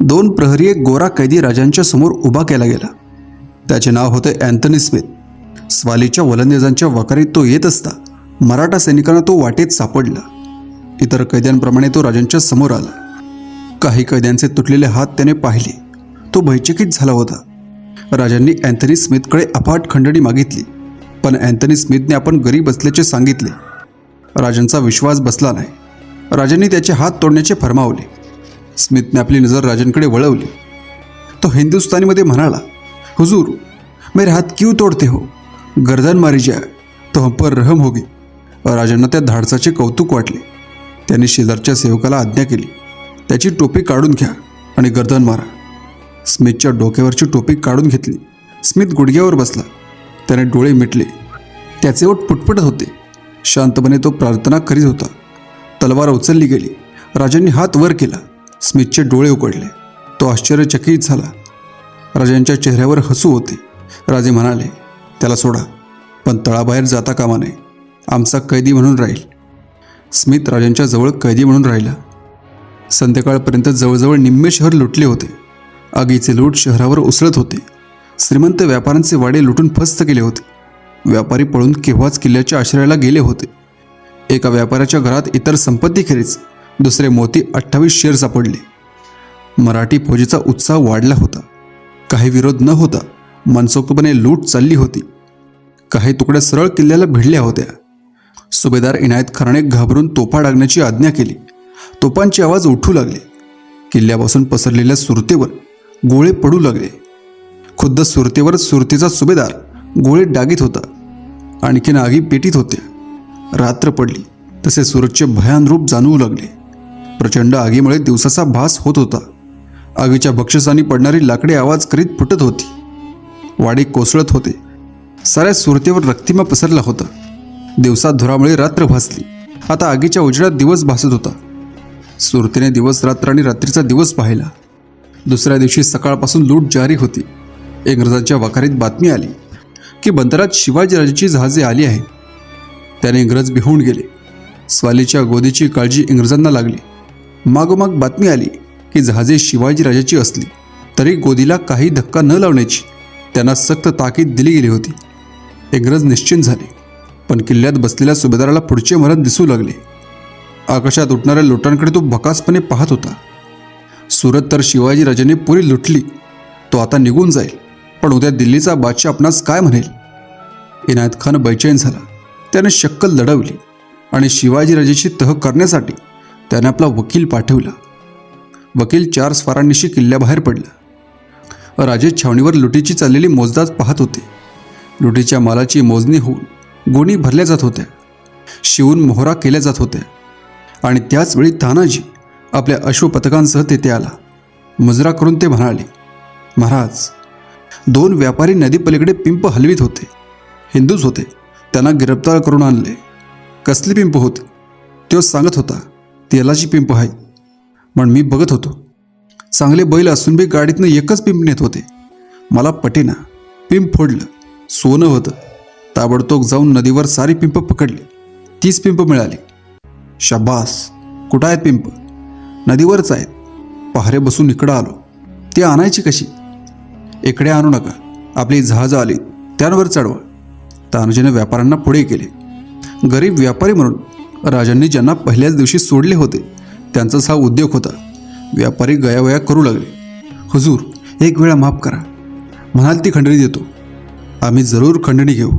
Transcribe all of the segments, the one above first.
दोन प्रहरी एक गोरा कैदी राजांच्या समोर उभा केला गेला. त्याचे नाव होते अँथनी स्मिथ. स्वालीच्या वलंदेजांच्या वकारीत तो येत असता मराठा सैनिकांना तो वाटेत सापडला. इतर कैद्यांप्रमाणे तो राजांच्या समोर आला. काही कैद्यांचे तुटलेले हात त्याने पाहिले. तो भयचकित झाला होता. राजांनी अँथनी स्मिथकडे अफाट खंडणी मागितली. पण अँथनी स्मिथने आपण गरीब असल्याचे सांगितले. राजांचा विश्वास बसला नाही. राजांनी त्याचे हात तोडण्याचे फरमावले. स्मिथने आपली नजर राजनकडे वळवली. तो हिंदुस्तानीमध्ये म्हणाला हुजूर मेरे हात क्यू तोडते हो? गर्दन मारी जाय तो हम पर रहम होगी. राजांना त्या धाडसाचे कौतुक वाटले. त्यांनी शेजारच्या सेवकाला आज्ञा केली त्याची टोपी काढून घ्या आणि गर्दन मारा. स्मिथच्या डोक्यावरची टोपी काढून घेतली. स्मिथ गुडघ्यावर बसला. त्याने डोळे मिटले. त्याचे ओठ पुटपुटत होते. शांतपणे तो प्रार्थना करीत होता. तलवार उचलली गेली. राजांनी हात वर केला. स्मिथचे डोळे उघडले. तो आश्चर्यचकित झाला. राजांच्या चेहऱ्यावर हसू होते. राजे म्हणाले त्याला सोडा. पण तळाबाहेर जाता कामा नये. आमचा कैदी म्हणून राहील. स्मिथ राजांच्या जवळ कैदी म्हणून राहिला. संध्याकाळपर्यंत जवळजवळ निम्मे शहर लुटले होते. आगीचे लूट शहरावर उसळत होते. श्रीमंत व्यापाऱ्यांचे वाडे लुटून फस्त केले होते. व्यापारी पळून केव्हाच किल्ल्याच्या आश्रयाला गेले होते. एका व्यापाऱ्याच्या घरात इतर संपत्तीखेरीज दुसरे मोती अठ्ठावीस शेर सापडले. मराठी फौजेचा उत्साह वाढला होता. काही विरोध न होता मनसोक्तपणे लूट चालली होती. काही तुकड्या सरळ किल्ल्याला भिडल्या होत्या. सुभेदार इनायत खानाने घाबरून तोफा डागण्याची आज्ञा केली. तोफांचे आवाज उठू लागले. किल्ल्यापासून पसरलेल्या सुरतेवर गोळे पडू लागले. खुद्द सुरतेवर सुरतेचा सुभेदार गोळे डागीत होता. आणखीन आगी पेटीत होत्या रात्र पडली. तसे सूरजचे भयान रूप जाणवू लागले. प्रचंड आगीमुळे दिवसाचा भास होत होता. आगीच्या बक्षिसांनी पडणारी लाकडी आवाज करीत फुटत होती. वाडी कोसळत होते. साऱ्या सुरतेवर रक्तिमा पसरला होता. दिवसात धुरामुळे रात्र भासली. आता आगीच्या उजेडात दिवस भासत होता. सुरतेने दिवस रात्र आणि रात्रीचा दिवस पाहिला. दुसऱ्या दिवशी सकाळपासून लूट जारी होती. इंग्रजांच्या वाखारीत बातमी आली की बंदरात शिवाजीराजाची जहाजे आली आहेत. त्याने इंग्रज बिहून गेले. स्वालीच्या गोदीची काळजी इंग्रजांना लागली. मागोमाग बातमी आली की जहाजे शिवाजीराजाची असली तरी गोदीला काही धक्का न लावण्याची त्यांना सक्त ताकीद दिली गेली होती. इंग्रज निश्चिंत झाले पण किल्ल्यात बसलेल्या सुभेदाराला पुढचे मरण दिसू लागले. आकाशात उठणाऱ्या लोटांकडे तो भकासपणे पाहत होता. सुरत तर शिवाजीराजाने पुरी लुटली तो आता निघून जाईल पण उद्या दिल्लीचा बादशाह आपणास काय म्हणेल? इनायत खान बैचैन झाला. त्याने शक्कल लढवली आणि शिवाजीराजेची तह करण्यासाठी त्याने आपला वकील पाठवला. वकील चार स्वारांनिशी किल्ल्याबाहेर पडला. राजे छावणीवर लुटीची चाललेली मोजदाद पाहत होते. लुटीच्या मालाची मोजणी होऊन गोणी भरल्या जात होत्या. शिवून मोहरा केल्या जात होत्या. आणि त्याचवेळी तानाजी आपल्या अश्वपथकांसह तेथे आला. मुजरा करून ते म्हणाले महाराज दोन व्यापारी नदीपलीकडे पिंप हलवीत होते. हिंदूच होते. त्यांना गिरफ्तार करून आणले. कसली पिंप होती? तो सांगत होता तेलाची पिंप आहे. पण मी बघत होतो. चांगले बैल असून बी गाडीतनं एकच पिंप नेत होते. मला पटेना पिंप फोडलं सोनं होतं. ताबडतोब जाऊन नदीवर सारी पिंप पकडली. तीच पिंप मिळाली. शाबास कुठं आहेत पिंप? नदीवरच आहेत. पहारे बसून इकडं आलो. ती आणायची कशी? इकडे आणू नका. आपली जहाजं आली. त्यांवर चढवा तानाजीने व्यापाऱ्यांना पुढे केले. गरीब व्यापारी म्हणून राजांनी ज्यांना पहिल्याच दिवशी सोडले होते त्यांचाच हा उद्योग होता. व्यापारी गयावया करू लागले. हुजूर एक वेळा माफ करा. म्हणाल ती खंडणी देतो. आम्ही जरूर खंडणी घेऊ.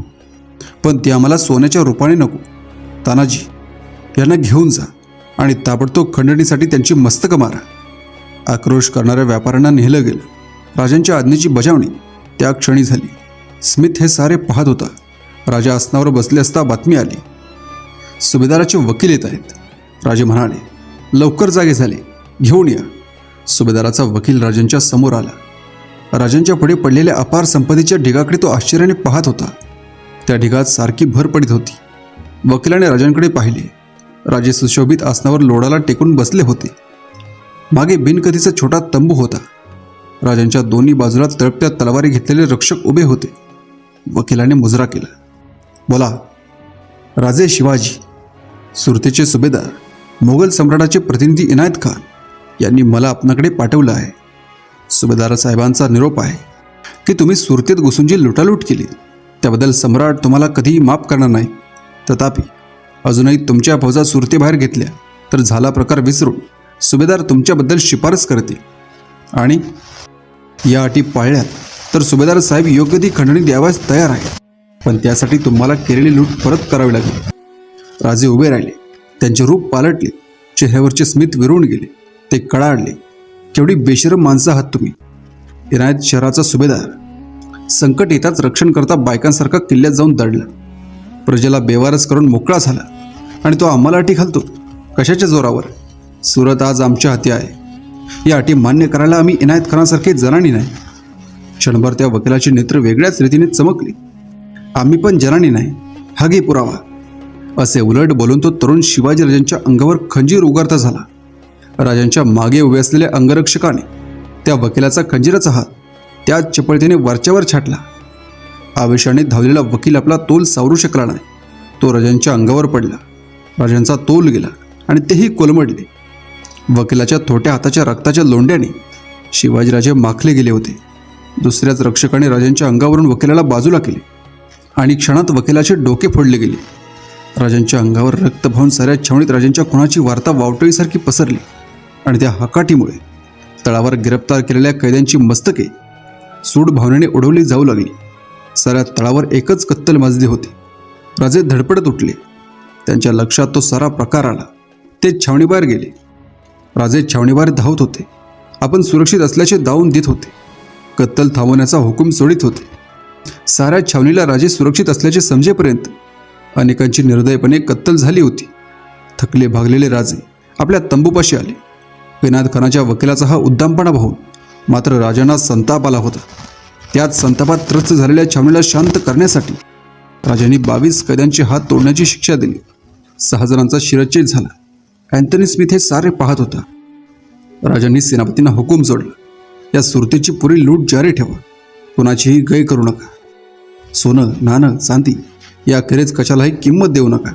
पण ती आम्हाला सोन्याच्या रूपाने नको. तानाजी यांना घेऊन जा आणि ताबडतोब खंडणीसाठी त्यांची मस्तकं मारा. आक्रोश करणाऱ्या व्यापाऱ्यांना नेलं गेलं. राजांच्या आज्ञेची बजावणी त्या क्षणी झाली. स्मिथ हे सारे पाहत होता. राजा आसनावर बसले असता बातमी आली. सुभेदाराचे वकील येत आहेत. राजे म्हणाले लवकर जागे झाले घेऊन या. सुभेदाराचा वकील राजांच्या समोर आला. राजांच्या पुढे पडलेल्या अपार संपत्तीच्या ढिगाकडे तो आश्चर्याने पाहत होता. त्या ढिगात सारखी भर पडत होती. वकिलाने राजांकडे पाहिले. राजे सुशोभित आसनावर लोडाला टेकून बसले होते. मागे बिनकधीचा छोटा तंबू होता. राजांच्या दोन्ही बाजूला तळपत्या तलवारी घेतलेले रक्षक उभे होते. वकिलाने मुजरा केला. बोला राजे शिवाजी सुरतेचे सुभेदार मोगल सम्राटाचे प्रतिनिधी इनायत खान यांनी मला आपणाकडे पाठवलं आहे. सुभेदार साहेबांचा निरोप आहे की तुम्ही सुरतेत घुसून जी लुटालूट केली त्याबद्दल सम्राट तुम्हाला कधीही माफ करणार नाही. तथापि अजूनही तुमच्या फौजा सुरतेबाहेर घेतल्या तर झाला प्रकार विसरून सुभेदार तुमच्याबद्दल शिफारस करतील. आणि या अटी पाळल्यात तर सुभेदार साहेब योग्य ती खंडणी द्यावयास तयार आहे पण त्यासाठी तुम्हाला केलेली लूट परत करावी लागेल. राजे उभे राहिले. त्यांचे रूप पालटले. चेहऱ्यावरचे स्मित विरून गेले. ते कडाडले. केवढी बेशरम माणसं आहात तुम्ही. इनायत शहराचा सुभेदार. संकट येताच रक्षण करता बायकांसारखा किल्ल्यात जाऊन दडला. प्रजेला बेवारस करून मोकळा झाला. आणि तो आम्हाला अटी घालतो. कशाच्या जोरावर? सुरत आज आमच्या हाती आहे. या अटी मान्य करायला आम्ही इनायत खानासारखे जनानी नाही. क्षणभर त्या वकिलाची नेत्र वेगळ्याच रीतीने चमकली. आम्ही पण जनानी नाही. हा पुरावा. असे उलट बोलून तो तरुण शिवाजी राजांच्या अंगावर खंजीर उगारता झाला. राजांच्या मागे उभे असलेल्या अंगरक्षकाने त्या वकिलाचा खंजीराचा हात त्या चपळतेने वरच्यावर छाटला. आवेशाने धावलेला वकील आपला तोल सावरू शकला नाही. तो राजांच्या अंगावर पडला. राजांचा तोल गेला आणि तेही कोलमडले. वकिलाच्या थोट्या हाताच्या रक्ताच्या लोंड्याने शिवाजीराजे माखले गेले होते. दुसऱ्याच रक्षकाने राजांच्या अंगावरून वकिलाला बाजूला केले आणि क्षणात वकिलाचे डोके फोडले गेले. राजांच्या अंगावर रक्त साऱ्या छावणीत राजांच्या खुणाची वार्ता वावटळीसारखी पसरली. आणि त्या हकाटीमुळे तळावर गिरफ्तार केलेल्या कैद्यांची मस्तके सूड भावनेने उडवली जाऊ लागली. साऱ्या तळावर एकच कत्तल माजली होती. राजे धडपडत उठले. त्यांच्या लक्षात तो सारा प्रकार आला. ते छावणीबाहेर गेले. राजे छावणीबाहेर धावत होते. आपण सुरक्षित असल्याचे दावून देत होते. कत्तल थांबवण्याचा हुकूम सोडित होते. साऱ्या छावणीला राजे सुरक्षित असल्याचे समजेपर्यंत अनेकांची निर्दयपणे कत्तल झाली होती. थकले भागलेले राजे आपल्या तंबूपाशी आले. विनाद खानाच्या वकिलाचा हा उद्दामपणा पाहून मात्र राजांना संताप आला होता. त्यात संतापात त्रस्त झालेल्या छावणीला शांत करण्यासाठी राजांनी बावीस कैद्यांचे हात तोडण्याची शिक्षा दिली. सहा जणांचा शिरच्छेद झाला. अँथनी स्मिथ हे सारे पाहत होता. राजांनी सेनापतींना हुकूम जोडला. या सुरतेची पुरी लूट जारी ठेवा. कुणाचीही गय करू नका. सोनं नाणं चांदी या कशालाही किंमत देऊ नका.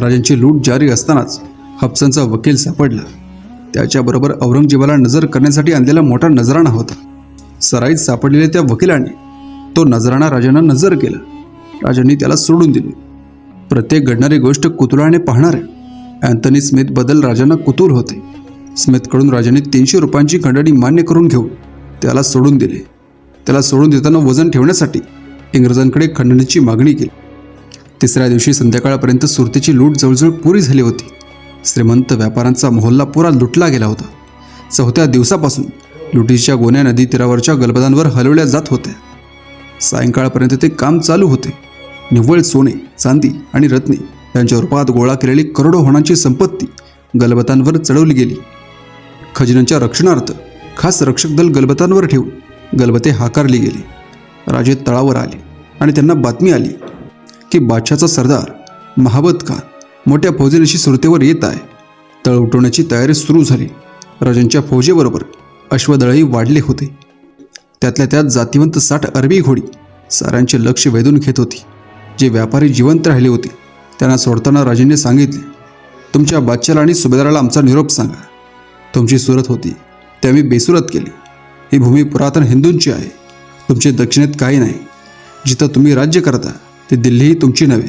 राजांची लूट जारी असतानाच हप्सनचा वकील सापडला. त्याच्याबरोबर औरंगजेबाला नजर करण्यासाठी आणलेला मोठा नजराणा होता. सराईत सापडलेल्या त्या वकिलाने तो नजराणा राजांना नजर केला. राजांनी त्याला सोडून दिले. प्रत्येक घडणारी गोष्ट कुतुळाने पाहणारे अँथनी स्मिथबद्दल राजांना कुतूल होते. स्मिथकडून राजांनी तीनशे रुपयांची खंडणी मान्य करून घेऊन त्याला सोडून दिले. त्याला सोडून देताना वजन ठेवण्यासाठी इंग्रजांकडे खंडणीची मागणी केली. तिसऱ्या दिवशी संध्याकाळपर्यंत सुरतेची लूट जवळजवळ पुरी झाली होती. श्रीमंत व्यापाऱ्यांचा मोहल्ला पुरा लुटला गेला होता. चौथ्या दिवसापासून लुटीच्या गोण्या नदी तीरावरच्या गलबदांवर हलवल्या जात होत्या. सायंकाळपर्यंत ते काम चालू होते. निव्वळ सोने चांदी आणि रत्ने यांच्या रूपात गोळा केलेली करोडो होणांची संपत्ती गलबतांवर चढवली गेली. खजिन्यांच्या रक्षणार्थ खास रक्षक दल गलबतांवर ठेवून गलबते हाकारली गेली. राजे तळावर आले आणि त्यांना बातमी आली की बादशाचा सरदार महाबत खान मोठ्या फौजेनिशी सुरतेवर येत आहे. तळ उठवण्याची तयारी सुरू झाली. राजांच्या फौजेबरोबर अश्वदळही वाढले होते. त्यातल्या त्यात जातिवंत साठ अरबी घोडी साऱ्यांचे लक्ष वेधून घेत होती. जे व्यापारी जिवंत राहिले होते. त्यांना सोडताना राजांनी सांगितले तुमच्या बादशाला आणि सुभेदाराला आमचा निरोप सांगा. तुमची सुरत होती ते आम्ही बेसुरत केली. ही भूमी पुरातन हिंदूंची आहे. तुमचे दक्षिणेत काही नाही. जिथं तुम्ही राज्य करता ती दिल्लीही तुमची नव्हे.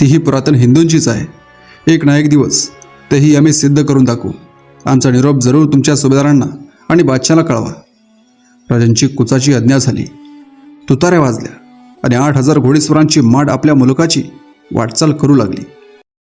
तीही पुरातन हिंदूंचीच आहे. एक ना एक दिवस तेही आम्ही सिद्ध करून दाखवू. आमचा निरोप जरूर तुमच्या सुभेदारांना आणि बादशाला कळवा. राजांची कुचाची आज्ञा झाली. तुताऱ्या वाजल्या आणि आठ हजार घोडेस्वरांची माड आपल्या मुलकाची वाटचाल करू लागली.